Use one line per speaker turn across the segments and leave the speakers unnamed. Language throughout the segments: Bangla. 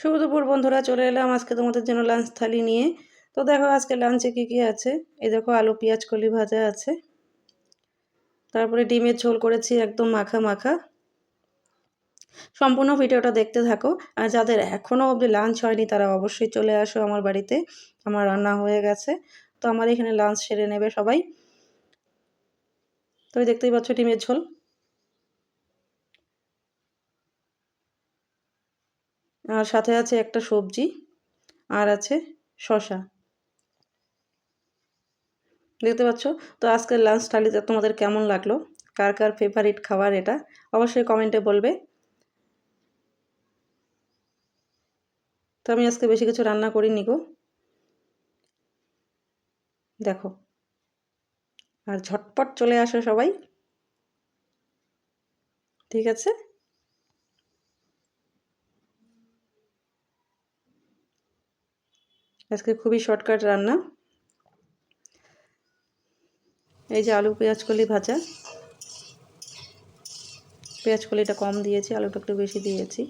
শুভ দুপুর বন্ধুরা, চলে এলাম আজকে তোমাদের জন্য লাঞ্চ থালি নিয়ে। তো দেখো আজকে লাঞ্চে কী কী আছে? এই দেখো আলু, পেঁয়াজ, কলি ভাজা আছে। তারপরে ডিমের ঝোল করেছি একদম মাখা মাখা। সম্পূর্ণ ভিডিওটা দেখতে থাকো। আর যাদের এখনও অবধি লাঞ্চ হয়নি, তারা অবশ্যই চলে আসো আমার বাড়িতে। আমার রান্না হয়ে গেছে। তো আমার এখানে লাঞ্চ সেরে নেবে সবাই। তো দেখতেই পাচ্ছ ডিমের ঝোল। আর সাথে আছে একটা সবজি আর আছে শশা দেখতে পাচ্ছ? তো আজকের লাঞ্চ থালিতে তোমাদের কেমন লাগল? কার কার ফেভারিট খাবার এটা? অবশ্যই কমেন্টে বলবে। তো আমি আজকে বেশি কিছু রান্না করিনি গো। দেখো। আর ঝটপট চলে আসো সবাই। ঠিক আছে? আজকে খুবই শর্টকাট রান্না। এই যে আলু পেঁয়াজ কলি ভাজা। পেঁয়াজ কলিটা কম দিয়েছি, আলুটা একটু বেশি দিয়েছি।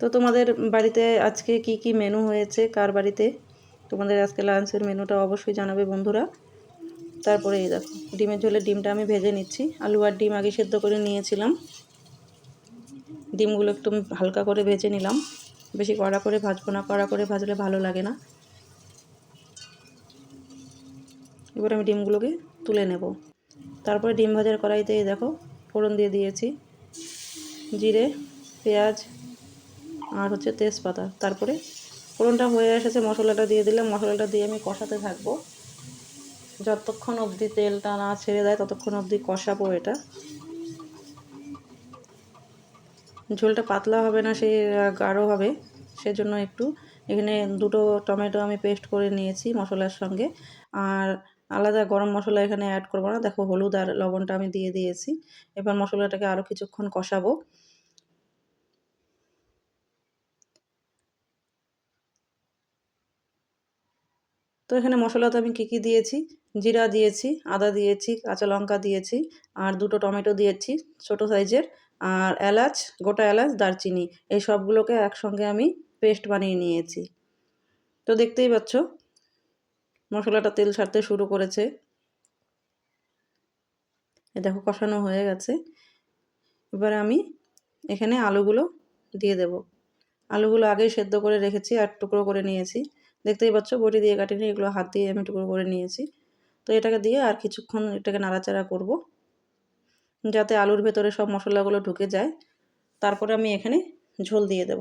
তো তোমাদের বাড়িতে আজকে কি কি মেনু হয়েছে? কার বাড়িতে? তোমাদের আজকে লাঞ্চের মেনুটা অবশ্যই জানাবে বন্ধুরা। তারপরে এই দেখো, ডিমের ঝোলে ডিমটা আমি ভেজে নিচ্ছি। আলু আর ডিম আগে সেদ্ধ করে নিয়েছিলাম। ডিমগুলো একটু হালকা করে ভেজে নিলাম। বেশি কড়া করে ভাজবো না, কড়া করে ভাজলে ভালো লাগে না। এবার আমি ডিমগুলোকে তুলে নেব। তারপরে ডিম ভাজার কড়াইতে দেখো ফোড়ন দিয়ে দিয়েছি। জিরে, পেঁয়াজ আর হচ্ছে তেজপাতা। তারপরে ফোড়নটা হয়ে এসেছে, মশলাটা দিয়ে দিলাম। মশলাটা দিয়ে আমি কষাতে থাকব। যতক্ষণ অবধি তেলটা না ছেড়ে দেয়, ততক্ষণ অবধি কষাবো এটা। ঝোলটা পাতলা হবে না, সে গাঢ় হবে। সেজন্য একটু এখানে দুটো টমেটো আমি পেস্ট করে নিয়েছি মশলার সঙ্গে। আর আলাদা গরম মশলা এখানে অ্যাড করব না। দেখো হলুদ আর লবণটা আমি দিয়ে দিয়েছি। এবার মশলাটাকে আরও কিছুক্ষণ কষাবো। তো এখানে মশলাতে আমি কী কী দিয়েছি? জিরা দিয়েছি, আদা দিয়েছি, কাঁচা লঙ্কা দিয়েছি, আর দুটো টমেটো দিয়েছি, ছোট সাইজের আর এলাচ, গোটা এলাচ, দারচিনি, এই সবগুলোকে একসঙ্গে আমি পেস্ট বানিয়ে নিয়েছি। তো দেখতেই পাচ্ছ, মশলাটা তেল ছাড়তে শুরু করেছে। এ দেখো কষানো হয়ে গেছে। এবার আমি এখানে আলুগুলো দিয়ে দেব। আলুগুলো আগেই সেদ্ধ করে রেখেছি আর টুকরো করে নিয়েছি। দেখতেই পাচ্ছ, বটি দিয়ে কাটিনি, এগুলো হাত দিয়ে আমি টুকরো করে নিয়েছি। তো এটাকে দিয়ে আর কিছুক্ষণ এটাকে নাড়াচাড়া করব। যাতে আলুর ভেতরে সব মশলাগুলো ঢুকে যায়। তারপরে আমি এখানে ঝোল দিয়ে দেব।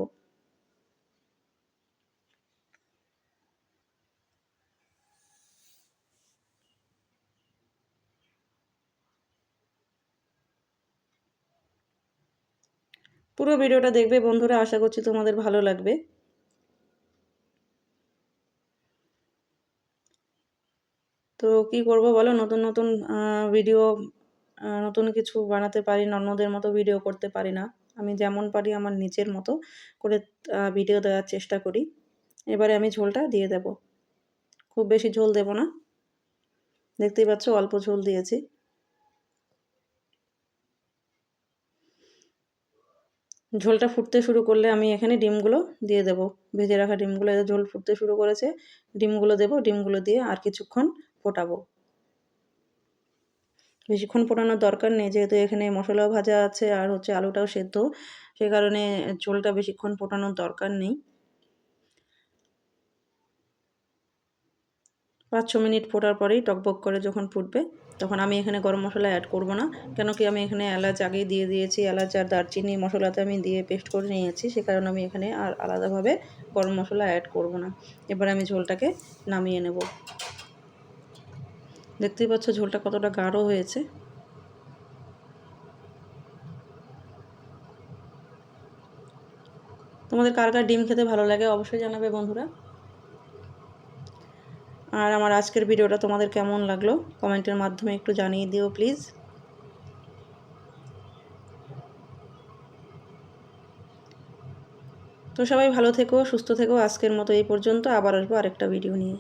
পুরো ভিডিওটা দেখবে বন্ধুরা, আশা করছি তোমাদের ভালো লাগবে। তো কি করব বলো? নতুন নতুন ভিডিও নতুন কিছু বানাতে পারি না অন্যদের মতো ভিডিও করতে পারি না। আমি যেমন পারি আমার নিজের মতো করে ভিডিও দেওয়ার চেষ্টা করি। এবারে আমি ঝোলটা দিয়ে দেব। খুব বেশি ঝোল দেব না। দেখতেই পাচ্ছ অল্প ঝোল দিয়েছি। ঝোলটা ফুটতে শুরু করলে আমি এখানে ডিমগুলো দিয়ে দেব। ভেজে রাখা ডিমগুলো এদের ঝোল ফুটতে শুরু করেছে, ডিমগুলো দেব, ডিমগুলো দিয়ে আর কিছুক্ষণ ফোটাবো। বেশিক্ষণ ফোটানোর দরকার নেই, যেহেতু এখানে মশলাও ভাজা আছে আর হচ্ছে আলুটাও সেদ্ধ। সে কারণে ঝোলটা বেশিক্ষণ ফোটানোর দরকার নেই। পাঁচ ছ মিনিট ফোটার পরেই টকবক করে যখন ফুটবে, তখন আমি এখানে গরম মশলা অ্যাড করব না। কেন কি আমি এখানে এলাচ আগেই দিয়ে দিয়েছি, এলাচ আর দারচিনি মশলাতে আমি দিয়ে পেস্ট করে নিয়েছি, সে কারণে আমি এখানে আর আলাদাভাবে গরম মশলা অ্যাড করব না। এবার আমি ঝোলটাকে নামিয়ে নেব। দেখতেই পাচ্ছ ঝোলটা কতটা গাঢ় হয়েছে। তোমাদের কার কার ডিম খেতে ভালো লাগে অবশ্যই জানাবে বন্ধুরা। আর আমার আজকের ভিডিওটা তোমাদের কেমন লাগল কমেন্টের মাধ্যমে একটু জানিয়ে দিও প্লিজ। তো সবাই ভালো থেকো, সুস্থ থেকো, আজকের মতো এই পর্যন্ত আবার আসব আরেকটা ভিডিও নিয়ে।